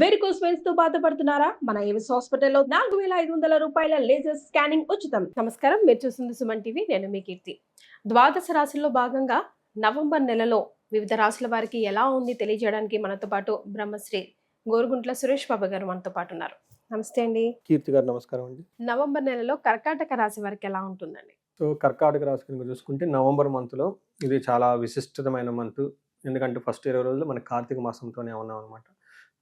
Varicose వెయిన్స్తో బాధపడుతున్నారా? మన Avis హాస్పిటల్లో నాలుగు వేల ఐదు వందల రూపాయల లేజర్ స్కానింగ్ ఉచితం. నమస్కారం. మీరు చూస్తుంది సుమన్ టీవీ. నేను మీ కీర్తి. ద్వాదశ రాశుల్లో భాగంగా నవంబర్ నెలలో వివిధ రాశుల వారికి ఎలా ఉంది తెలియజేయడానికి మనతో పాటు బ్రహ్మశ్రీ గోరుగుంట్ల సురేష్ బాబు గారు మనతో పాటు ఉన్నారు. నమస్తే అండి. కీర్తి గారు నమస్కారం అండి. నవంబర్ నెలలో కర్కాటక రాశి వారికి ఎలా ఉంటుందండి? సో కర్కాటక రాశి కనుక చూసుకుంటే నవంబర్ మంత్లో ఇది చాలా విశిష్టమైన మంత్ ఎందుకంటే ఫస్ట్ ఇరవై రోజులు మన కార్తీక మాసంతోనే ఉన్నాం అనమాట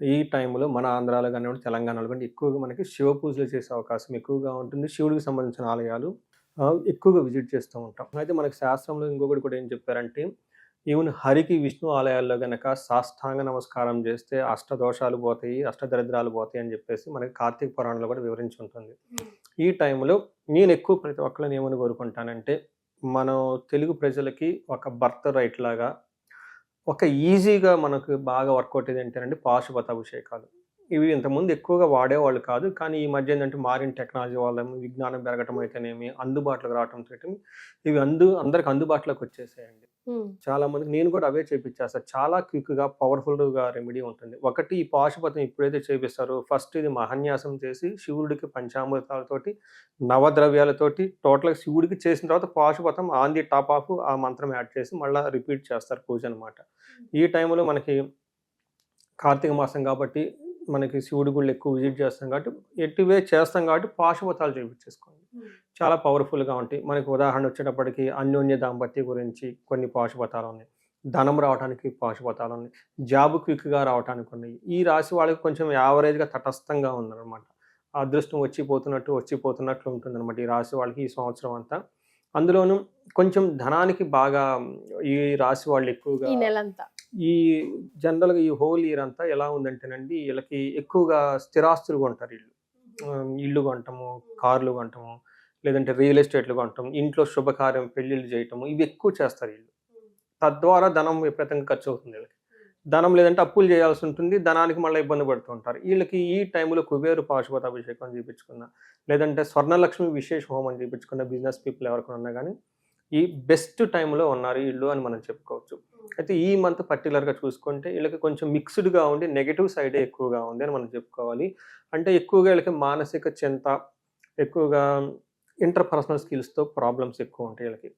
ఈ టైంలో మన ఆంధ్రాలో కానివ్వండి తెలంగాణలో కానీ ఎక్కువగా మనకి శివ పూజలు చేసే అవకాశం ఎక్కువగా ఉంటుంది. శివుడికి సంబంధించిన ఆలయాలు ఎక్కువగా విజిట్ చేస్తూ ఉంటాం. అయితే మనకి శాస్త్రంలో ఇంకొకటి కూడా ఏం చెప్పారంటే ఈవెన్ హరికి విష్ణు ఆలయాల్లో గనక సాష్టాంగ నమస్కారం చేస్తే అష్టదోషాలు పోతాయి అష్టదరిద్రాలు పోతాయి అని చెప్పేసి మనకి కార్తీక పురాణంలో కూడా వివరించి ఉంటుంది. ఈ టైంలో నేను ఎక్కువ ప్రతి ఒక్కరిని ఏమని కోరుకుంటానంటే మనం తెలుగు ప్రజలకి ఒక బర్త్ రైట్ లాగా ఒక ఈజీగా మనకు బాగా వర్కౌట్ ఇది ఏంటంటే పాశుపత అభిషేకాలు ఇవి ఇంతకుముందు ఎక్కువగా వాడేవాళ్ళు కాదు. కానీ ఈ మధ్య ఏంటంటే మారిన టెక్నాలజీ వల్ల విజ్ఞానం పెరగటం అయితేనేమి అందుబాటులోకి రావటం తోటి ఇవి అందు అందరికి అందుబాటులోకి వచ్చేసాయండి. చాలా మందికి నేను కూడా అవే చేపించేస్తా చాలా క్విక్గా పవర్ఫుల్గా రెమెడీ ఉంటుంది. ఒకటి ఈ పాశుపతం ఇప్పుడైతే చేపిస్తారో ఫస్ట్ ఇది మహన్యాసం చేసి శివుడికి పంచామృతాలతోటి నవద్రవ్యాలతోటి టోటల్గా శివుడికి చేసిన తర్వాత Pashupatam on the top of ఆ మంత్రం యాడ్ చేసి మళ్ళీ రిపీట్ చేస్తారు పూజ అనమాట ఈ టైంలో మనకి కార్తీక మాసం కాబట్టి మనకి శివుడి గుళ్ళు ఎక్కువ విజిట్ చేస్తాం కాబట్టి ఎట్టివే చేస్తాం కాబట్టి పాశుపతాలు చేపించేసుకోండి. చాలా పవర్ఫుల్గా ఉంటాయి. మనకి ఉదాహరణ వచ్చేటప్పటికి అన్యోన్య దాంపత్య గురించి కొన్ని పాశుపతాలు ఉన్నాయి. ధనం రావడానికి పాశుపతాలు ఉన్నాయి. జాబ్ క్విక్గా రావడానికి ఉన్నాయి. ఈ రాశి వాళ్ళకి కొంచెం యావరేజ్గా తటస్థంగా ఉందన్నమాట అదృష్టం వచ్చిపోతున్నట్టు వచ్చిపోతున్నట్లు ఉంటుంది అనమాట ఈ రాశి వాళ్ళకి ఈ సంవత్సరం అంతా. అందులోనూ కొంచెం ధనానికి బాగా ఈ రాశి వాళ్ళు ఎక్కువగా ఈ జనరల్గా ఈ హోల్ ఇయర్ అంతా ఎలా ఉందంటేనండి వీళ్ళకి ఎక్కువగా స్థిరాస్తులు కొంటారు ఆ, ఇల్లు కొంటాము కార్లు కొంటాము లేదంటే రియల్ ఎస్టేట్లు కొంటాం ఇంట్లో శుభకార్యం పెళ్ళిళ్ళు చేయటము ఇవి ఎక్కువ చేస్తారు వీళ్ళు. తద్వారా ధనం విపరీతంగా ఖర్చు అవుతుంది వీళ్ళకి. ధనం లేదంటే అప్పులు చేయాల్సి ఉంటుంది ధనానికి మళ్ళీ ఇబ్బంది పడుతూ ఉంటారు. వీళ్ళకి ఈ టైంలో కుబేరు పాశుపత అభిషేకం చేయించుకున్న లేదంటే స్వర్ణలక్ష్మి విశేష హోమం చేయించుకున్న బిజినెస్ పీపుల్ ఎవరికైనా ఉన్నా కానీ ఈ బెస్ట్ టైంలో ఉన్నారు వీళ్ళు అని మనం చెప్పుకోవచ్చు. అయితే ఈ మంత్ పర్టికులర్గా చూసుకుంటే వీళ్ళకి కొంచెం మిక్స్డ్గా ఉండి నెగిటివ్ సైడే ఎక్కువగా ఉంది అని మనం చెప్పుకోవాలి. అంటే ఎక్కువగా వీళ్ళకి మానసిక చింత ఎక్కువగా ఇంటర్పర్సనల్ స్కిల్స్తో ప్రాబ్లమ్స్ ఎక్కువ ఉంటాయి వీళ్ళకి.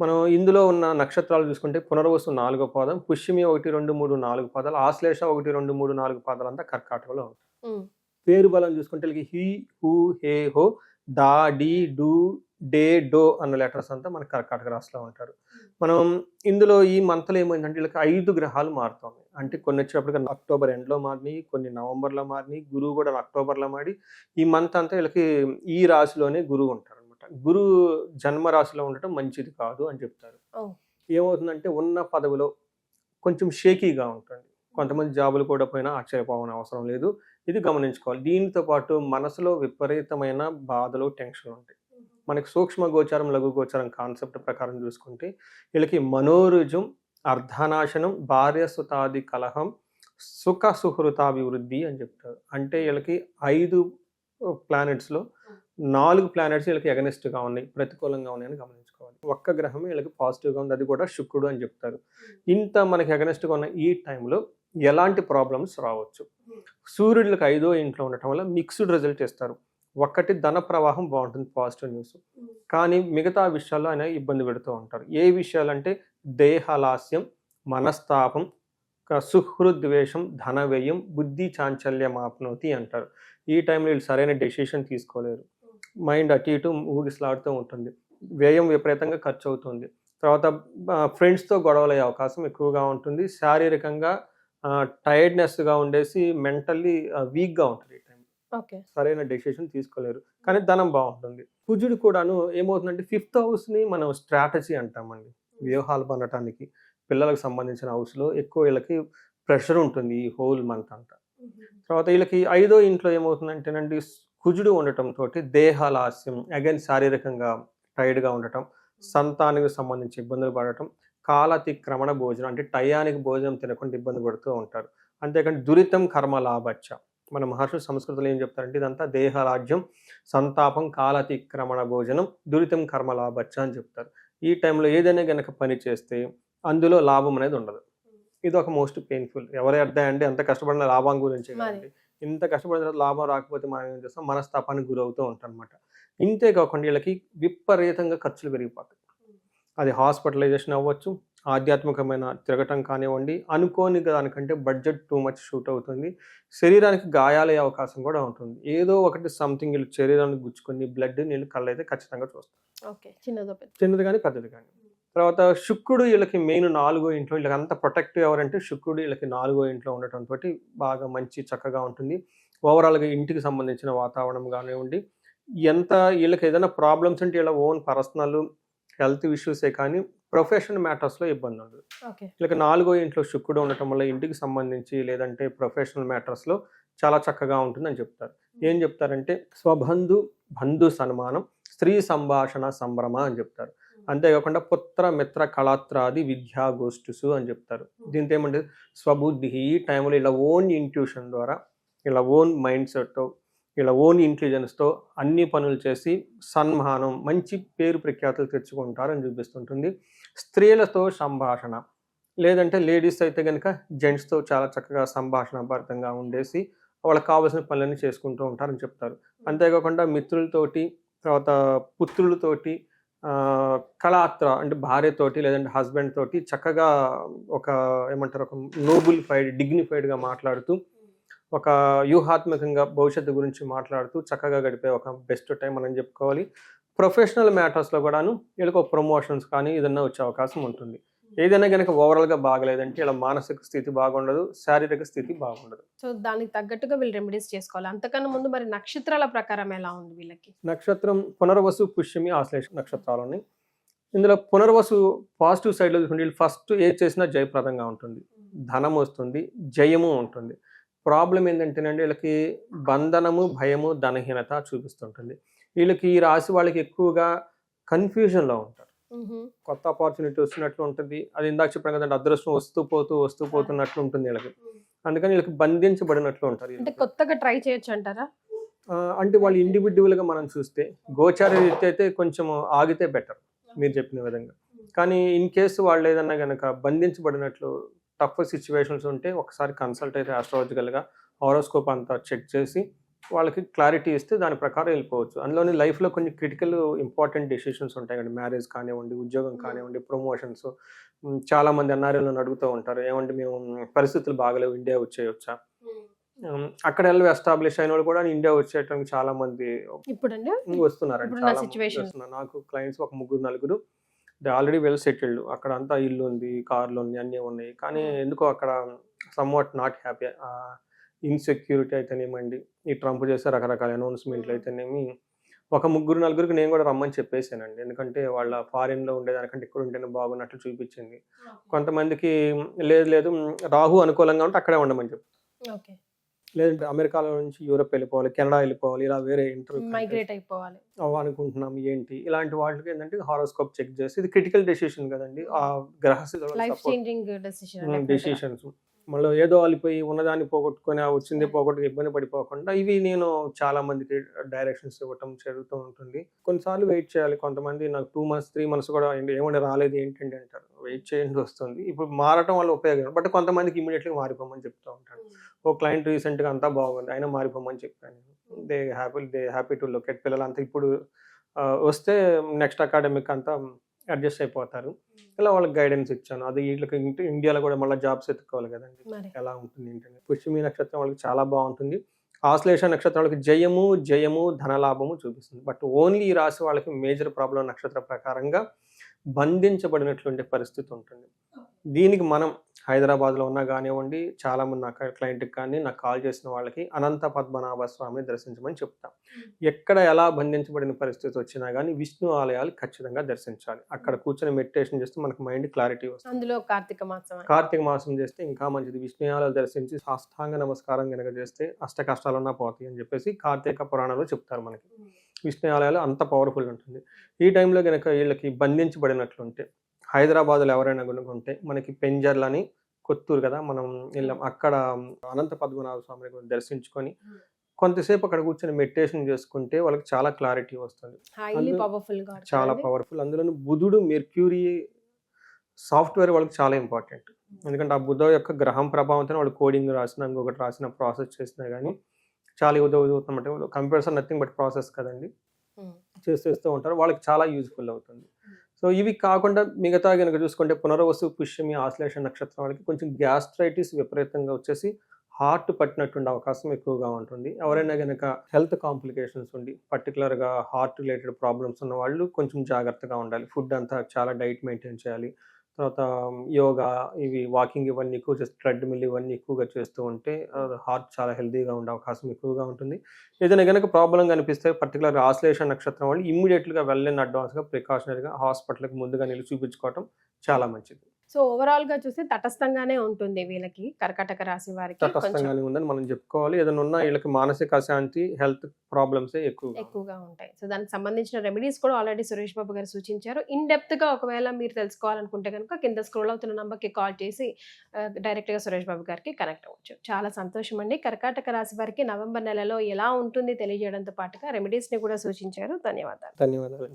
మనం ఇందులో ఉన్న నక్షత్రాలు చూసుకుంటే పునర్వసు నాలుగో పాదం పుష్యమి ఒకటి రెండు మూడు నాలుగు పాదాలు ఆశ్లేష ఒకటి రెండు మూడు నాలుగు పాదాలు అంతా కర్కాటకలో ఉంటాయి. పేరు బలం చూసుకుంటే వీళ్ళకి హీ హూ హే హో డా డి డు డే డో అన్న లెటర్స్ అంతా మన కర్కాటక రాశిలో ఉంటారు. మనం ఇందులో ఈ మంత్లో ఏమైందంటే వీళ్ళకి ఐదు గ్రహాలు మారుతున్నాయి అంటే కొన్ని వచ్చేటప్పటికి అక్టోబర్ ఎండ్లో మారినాయి కొన్ని నవంబర్లో మారినాయి గురువు కూడా అక్టోబర్లో మారి ఈ మంత్ అంతా వీళ్ళకి ఈ రాశిలోనే గురువు ఉంటారు అనమాట గురువు జన్మ రాశిలో ఉండటం మంచిది కాదు అని చెప్తారు. ఏమవుతుందంటే ఉన్న పదవిలో కొంచెం షేకీగా ఉంటుంది. కొంతమంది జాబులు కూడా పోయినా ఆశ్చర్యపోవని అవసరం లేదు. ఇది గమనించుకోవాలి. దీనితో పాటు మనసులో విపరీతమైన బాధలు టెన్షన్ ఉంటాయి. మనకి సూక్ష్మ గోచారం లఘు గోచారం కాన్సెప్ట్ ప్రకారం చూసుకుంటే వీళ్ళకి మనోరుజం అర్ధనాశనం భార్య సుతాది కలహం సుఖ సుహృతాభివృద్ధి అని చెప్తారు. అంటే వీళ్ళకి ఐదు ప్లానెట్స్లో నాలుగు ప్లానెట్స్ వీళ్ళకి ఎగనెస్ట్గా ఉన్నాయి ప్రతికూలంగా ఉన్నాయని గమనించుకోవాలి. ఒక్క గ్రహం వీళ్ళకి పాజిటివ్గా ఉంది అది కూడా శుక్రుడు అని చెప్తారు. ఇంత మనకి ఎగనెస్ట్గా ఉన్న ఈ టైంలో ఎలాంటి ప్రాబ్లమ్స్ రావచ్చు? సూర్యుడికి ఐదో ఇంట్లో ఉండటం వల్ల మిక్స్డ్ రిజల్ట్ ఇస్తారు. ఒక్కటి ధన ప్రవాహం బాగుంటుంది పాజిటివ్ న్యూస్. కానీ మిగతా విషయాల్లో ఆయన ఇబ్బంది పెడుతూ ఉంటారు. ఏ విషయాలంటే దేహలాస్యం మనస్తాపం సుహృద్వేషం ధన వ్యయం బుద్ధి చాంచల్యం ఆప్నోతి అంటారు. ఈ టైంలో వీళ్ళు సరైన డెసిషన్ తీసుకోలేరు. మైండ్ అటు ఇటు ఊగిసలాడుతూ ఉంటుంది. వ్యయం విపరీతంగా ఖర్చు అవుతుంది తర్వాత ఫ్రెండ్స్తో గొడవలయ్యే అవకాశం ఎక్కువగా ఉంటుంది. శారీరకంగా టైర్డ్నెస్గా ఉండేసి మెంటల్లీ వీక్గా ఉంటుంది. సరైన డెసిషన్ తీసుకోలేరు. కానీ ధనం బాగుంటుంది. కుజుడు కూడాను ఏమవుతుందంటే ఫిఫ్త్ హౌస్ని మనం స్ట్రాటజీ అంటామండి. వ్యూహాలు పనటానికి పిల్లలకు సంబంధించిన హౌస్లో ఎక్కువ వీళ్ళకి ప్రెషర్ ఉంటుంది ఈ హోల్ మంత్ అంతా. తర్వాత వీళ్ళకి ఐదో ఇంట్లో ఏమవుతుందంటేనండి కుజుడు ఉండటం తోటి దేహాలాస్యం అగైన్ శారీరకంగా టైర్డ్గా ఉండటం సంతానికి సంబంధించి ఇబ్బందులు పడటం కాలతిక్రమణ భోజనం అంటే టయానికి భోజనం తినకుండా ఇబ్బంది పడుతూ ఉంటారు. అంతేకాని దురితం కర్మ లాభచ్చ. మన మహర్షులు సంస్కృతిలో ఏం చెప్తారంటే ఇదంతా దేహరాజ్యం సంతాపం కాలతిక్రమణ భోజనం దురితం కర్మ లాభచ్చ అని చెప్తారు. ఈ టైంలో ఏదైనా గనక పని చేస్తే అందులో లాభం అనేది ఉండదు. ఇది ఒక మోస్ట్ పెయిన్ఫుల్ ఎవరు అర్థం అంటే ఎంత కష్టపడిన లాభం గురించి. ఇంత కష్టపడిన తర్వాత లాభం రాకపోతే మనం ఏం చేస్తాం? మనస్తాపానికి గురవుతూ ఉంటాం అనమాట ఇంతే కాకుండా వీళ్ళకి విపరీతంగా ఖర్చులు పెరిగిపోతాయి. అది హాస్పిటలైజేషన్ అవ్వచ్చు ఆధ్యాత్మికమైన తిరగటం కానివ్వండి అనుకోని దానికంటే బడ్జెట్ టూ మచ్ షూట్ అవుతుంది. శరీరానికి గాయాలయ్యే అవకాశం కూడా ఉంటుంది. ఏదో ఒకటి సంథింగ్ వీళ్ళు శరీరానికి గుచ్చుకొని బ్లడ్ నీళ్ళు కళ్ళు అయితే ఖచ్చితంగా చూస్తాం. ఓకే చిన్నదో కానీ పెద్దది కానీ తర్వాత శుక్రుడు వీళ్ళకి మెయిన్ నాలుగో ఇంట్లో వీళ్ళకి అంత ప్రొటెక్టివ్ ఎవరంటే శుక్రుడు వీళ్ళకి నాలుగో ఇంట్లో ఉండటం తోటి బాగా మంచి చక్కగా ఉంటుంది. ఓవరాల్గా ఇంటికి సంబంధించిన వాతావరణం కానివ్వండి ఎంత వీళ్ళకి ఏదైనా ప్రాబ్లమ్స్ అంటే వీళ్ళ ఓన్ పర్సనల్ హెల్త్ ఇష్యూసే కానీ ప్రొఫెషనల్ మ్యాటర్స్లో ఇబ్బంది ఉండదు. వీళ్ళకి నాలుగో ఇంట్లో శుక్రుడు ఉండటం వల్ల ఇంటికి సంబంధించి లేదంటే ప్రొఫెషనల్ మ్యాటర్స్లో చాలా చక్కగా ఉంటుందని చెప్తారు. ఏం చెప్తారంటే స్వబంధు బంధు సన్మానం స్త్రీ సంభాషణ సంభ్రమ అని చెప్తారు. అంతేకాకుండా పుత్ర మిత్ర కళాత్రాది విద్యా గోష్ఠుసు అని చెప్తారు. దీంతో ఏమంటే స్వబుద్ధి ఈ టైంలో ఇలా ఓన్ ఇంట్యూషన్ ద్వారా ఇలా ఓన్ మైండ్ సెట్తో ఇలా ఓన్ ఇంటెలిజెన్స్తో అన్ని పనులు చేసి సన్మానం మంచి పేరు ప్రఖ్యాతులు తెచ్చుకుంటారని చూపిస్తుంటుంది. స్త్రీలతో సంభాషణ లేదంటే లేడీస్ అయితే కనుక జెంట్స్తో చాలా చక్కగా సంభాషణ భరితంగా ఉండేసి వాళ్ళకి కావాల్సిన పనులన్నీ చేసుకుంటూ ఉంటారని చెప్తారు. అంతేకాకుండా మిత్రులతోటి తర్వాత పుత్రులతోటి కళాత్ర అంటే భార్యతోటి లేదంటే హస్బెండ్ తోటి చక్కగా ఒక ఏమంటారు ఒక నోబుల్ఫైడ్ డిగ్నిఫైడ్గా మాట్లాడుతూ ఒక వ్యూహాత్మకంగా భవిష్యత్తు గురించి మాట్లాడుతూ చక్కగా గడిపే ఒక బెస్ట్ టైం మనం చెప్పుకోవాలి. ప్రొఫెషనల్ మ్యాటర్స్లో కూడాను వీళ్ళకి ఒక ప్రమోషన్స్ కానీ ఏదన్నా వచ్చే అవకాశం ఉంటుంది. ఏదైనా కనుక ఓవరాల్గా బాగలేదంటే ఇలా మానసిక స్థితి బాగుండదు శారీరక స్థితి బాగుండదు. సో దానికి తగ్గట్టుగా వీళ్ళు రెమెడీస్ చేసుకోవాలి. అంతకన్నా ముందు మరి నక్షత్రాల ప్రకారం ఎలా ఉంది వీళ్ళకి? నక్షత్రం పునర్వసు పుష్యమి ఆశ్లేష నక్షత్రాలు ఉన్నాయి ఇందులో పునర్వసు పాజిటివ్ సైడ్లో చూసుకుంటే వీళ్ళు ఫస్ట్ ఏది చేసినా జయప్రదంగా ఉంటుంది. ధనం వస్తుంది జయము ఉంటుంది. ప్రాబ్లం ఏంటంటేనండి వీళ్ళకి బంధనము భయము ధనహీనత చూపిస్తుంటుంది. వీళ్ళకి ఈ రాశి వాళ్ళకి ఎక్కువగా కన్ఫ్యూజన్లో ఉంటారు. కొత్త ఆపర్చునిటీ వస్తున్నట్లు ఉంటుంది. అది ఇందాక చెప్పాను కదండి అదృష్టం వస్తూ పోతూ వస్తూ పోతున్నట్లు ఉంటుంది వీళ్ళకి. అందుకని వీళ్ళకి బంధించబడినట్లు ఉంటారు అంటే. కొత్తగా ట్రై చేయొచ్చు అంటారా? అంటే వాళ్ళు ఇండివిజువల్గా మనం చూస్తే గోచార రీత్యా అయితే కొంచెం ఆగితే బెటర్ మీరు చెప్పిన విధంగా. కానీ ఇన్ కేసు వాళ్ళు ఏదన్నా కనుక బంధించబడినట్లు టఫ్ సిచ్యువేషన్స్ ఉంటే ఒకసారి కన్సల్ట్ అయితే astrological గా హారోస్కోప్ అంతా చెక్ చేసి వాళ్ళకి క్లారిటీ ఇస్తే దాని ప్రకారం వెళ్ళిపోవచ్చు. అందులోని లైఫ్లో కొన్ని క్రిటికల్ ఇంపార్టెంట్ డెసిషన్స్ ఉంటాయి కండి మ్యారేజ్ కానివ్వండి ఉద్యోగం కానివ్వండి ప్రమోషన్స్ చాలా మంది ఎన్ఆర్ఎల్ని అడుగుతూ ఉంటారు. ఏమంటే మేము పరిస్థితులు బాగలేవు ఇండియా వచ్చేయొచ్చా? అక్కడ వెళ్ళి ఎస్టాబ్లిష్ అయిన వాళ్ళు కూడా ఇండియా వచ్చేయడానికి చాలా మంది వస్తున్నారండి. చాలా. వస్తున్నారు. నాకు క్లయింట్స్ ఒక ముగ్గురు నలుగురు. దే ఆల్రెడీ వెల్ సెటిల్డ్ అక్కడ అంతా ఇల్లు ఉంది కార్లు ఉంది అన్నీ ఉన్నాయి. కానీ ఎందుకో అక్కడ సమ్వాట్ నాట్ హ్యాపీ ఇన్సెక్యూరిటీ అయితేనేమండి ఈ ట్రంప్ చేసే రకరకాల అనౌన్స్మెంట్లు అయితేనేమి ఒక ముగ్గురు నలుగురికి నేను కూడా రమ్మని చెప్పేసానండి ఎందుకంటే వాళ్ళ ఫారిన్లో ఉండేదానికంటే ఇక్కడ ఉంటేనే బాగున్నట్లు చూపించింది. కొంతమందికి లేదు లేదు రాహు అనుకూలంగా ఉంటే అక్కడే ఉండమని చెప్పి. లేదంటే అమెరికాలో నుంచి యూరోప్ వెళ్ళిపోవాలి కెనడా వెళ్ళిపోవాలి ఇలా వేరే ఇంటర్వ్యూ మైగ్రేట్ అయిపోవాలి. అనుకుంటున్నాం ఏంటి? ఇలాంటి వాటికి ఏంటంటే హారోస్కోప్ చెక్ చేసి ఇది క్రిటికల్ డెసిషన్ కదండి. ఆ డెసిషన్ డెసిషన్స్ మళ్ళీ ఏదో వాళ్ళిపోయి ఉన్నదాన్ని పోగొట్టుకొని వచ్చింది పోగొట్టుకు ఇబ్బంది పడిపోకుండా ఇవి నేను చాలా మందికి డైరెక్షన్స్ ఇవ్వటం జరుగుతూ ఉంటుంది. కొన్నిసార్లు వెయిట్ చేయాలి. కొంతమంది నాకు టూ మంత్స్ త్రీ మంత్స్ కూడా ఏమంటే రాలేదు ఏంటంటే అంటారు. వెయిట్ చేయండి వస్తుంది. ఇప్పుడు మారటం వల్ల ఉపయోగం బట్ కొంతమందికి ఇమీడియట్గా మారిపోమని చెప్తూ ఉంటాను ఓ క్లయింట్ రీసెంట్గా అంతా బాగుంది. అయినా మారిపోమని చెప్పాను. They happy they happy to locate పిల్లలు అంతా ఇప్పుడు వస్తే నెక్స్ట్ అకాడమిక్ అంతా అడ్జస్ట్ అయిపోతారు. ఇలా వాళ్ళకి గైడెన్స్ ఇచ్చాను. అది వీళ్ళకి ఇండియాలో కూడా మళ్ళీ జాబ్స్ ఎత్తుకోవాలి కదండి. ఎలా ఉంటుంది ఏంటంటే పుష్యమి నక్షత్రం వాళ్ళకి చాలా బాగుంటుంది. ఆశ్లేష నక్షత్రం వాళ్ళకి జయము జయము ధనలాభము చూపిస్తుంది. బట్ ఓన్లీ ఈ రాశి వాళ్ళకి మేజర్ ప్రాబ్లం నక్షత్ర ప్రకారంగా బంధించబడినటువంటి పరిస్థితి ఉంటుంది దీనికి మనం హైదరాబాద్లో ఉన్నా కానివ్వండి చాలా మంది నా క్లయింట్కి కానీ నాకు కాల్ చేసిన వాళ్ళకి అనంత పద్మనాభ స్వామిని దర్శించమని చెప్తాం. ఎక్కడ ఎలా బంధించబడిన పరిస్థితి వచ్చినా కానీ విష్ణు ఆలయాలు ఖచ్చితంగా దర్శించాలి. అక్కడ కూర్చొని మెడిటేషన్ చేస్తే మనకు మైండ్ క్లారిటీ వస్తుంది. అందులో కార్తీక మాసం. కార్తీక మాసం చేస్తే ఇంకా మంచిది. విష్ణు ఆలయాలు దర్శించి సాష్టాంగ నమస్కారం కనుక చేస్తే అష్ట కష్టాలున్నా పోతాయి అని చెప్పేసి కార్తీక పురాణంలో చెప్తారు మనకి. విష్ణు ఆలయాలు అంత పవర్ఫుల్ ఉంటుంది. ఈ టైంలో కనుక వీళ్ళకి బంధించబడినట్లుంటే హైదరాబాద్లో ఎవరైనా కనుక ఉంటే మనకి పెంజర్లని కొత్తూరు కదా మనం వెళ్ళాం. అక్కడ అనంత పద్మనాభ స్వామిని దర్శించుకొని కొంతసేపు అక్కడ కూర్చొని మెడిటేషన్ చేసుకుంటే వాళ్ళకి చాలా క్లారిటీ వస్తుంది. అందులో చాలా పవర్ఫుల్ అందులోనూ బుధుడు మెర్క్యూరీ సాఫ్ట్వేర్ వాళ్ళకి చాలా ఇంపార్టెంట్ ఎందుకంటే ఆ బుధ యొక్క గ్రహం ప్రభావంతో వాళ్ళు కోడింగ్ రాసిన ఇంకొకటి రాసిన ప్రాసెస్ చేసినా కానీ చాలా యూజ్ అవుతుందంటే computers are nothing but process కదండి. చేస్తూ చేస్తూ ఉంటారు. వాళ్ళకి చాలా యూజ్ఫుల్ అవుతుంది. సో ఇవి కాకుండా మిగతా కనుక చూసుకుంటే పునర్వసు పుష్యమి ఆశ్లేష నక్షత్రం వాళ్ళకి కొంచెం గ్యాస్ట్రైటిస్ విపరీతంగా వచ్చేసి హార్ట్ పట్టినటువంటి అవకాశం ఎక్కువగా ఉంటుంది. ఎవరైనా కనుక హెల్త్ కాంప్లికేషన్స్ ఉండి పర్టికులర్గా హార్ట్ రిలేటెడ్ ప్రాబ్లమ్స్ ఉన్న వాళ్ళు కొంచెం జాగ్రత్తగా ఉండాలి. ఫుడ్ అంతా చాలా డైట్ మెయింటైన్ చేయాలి. తర్వాత యోగా ఇవి వాకింగ్ ఇవన్నీ ఎక్కువ చేస్తే ట్రెడ్మిల్ ఇవన్నీ ఎక్కువగా చేస్తూ ఉంటే హార్ట్ చాలా హెల్తీగా ఉండే అవకాశం ఎక్కువగా ఉంటుంది. ఏదైనా కనుక ప్రాబ్లం కనిపిస్తే పర్టికులర్ ఆశ్లేష నక్షత్రం వాళ్ళు ఇమ్మీడియట్గా వెళ్ళని అడ్వాన్స్గా ప్రికాషనరీగా హాస్పిటల్కి ముందుగా నిలిచి చూపించుకోవటం చాలా మంచిది. సో ఓవరాల్గా చూస్తే తటస్థంగానే ఉంటుంది వీళ్ళకి కర్కాటక రాశి వారికి తటస్థంగానే ఉందని మనం చెప్పుకోవాలి. ఏదైనా ఉన్నా వీళ్ళకి మానసిక అశాంతి హెల్త్ ప్రాబ్లమ్స్ ఎక్కువ ఎక్కువగా ఉంటాయి. సో దానికి సంబంధించిన రెమెడీస్ కూడా ఆల్రెడీ సురేష్ బాబు గారు సూచించారు. ఇన్ డెప్త్గా ఒకవేళ మీరు తెలుసుకోవాలనుకుంటే కనుక కింద స్క్రోల్ అవుతున్న నంబర్కి కాల్ చేసి డైరెక్ట్గా సురేష్ బాబు గారికి కనెక్ట్ అవ్వచ్చు. చాలా సంతోషం అండి. కర్కాటక రాశి వారికి నవంబర్ నెలలో ఎలా ఉంటుంది తెలియజేయడంతో పాటుగా రెమెడీస్ని కూడా సూచించారు. ధన్యవాదాలు. ధన్యవాదాలు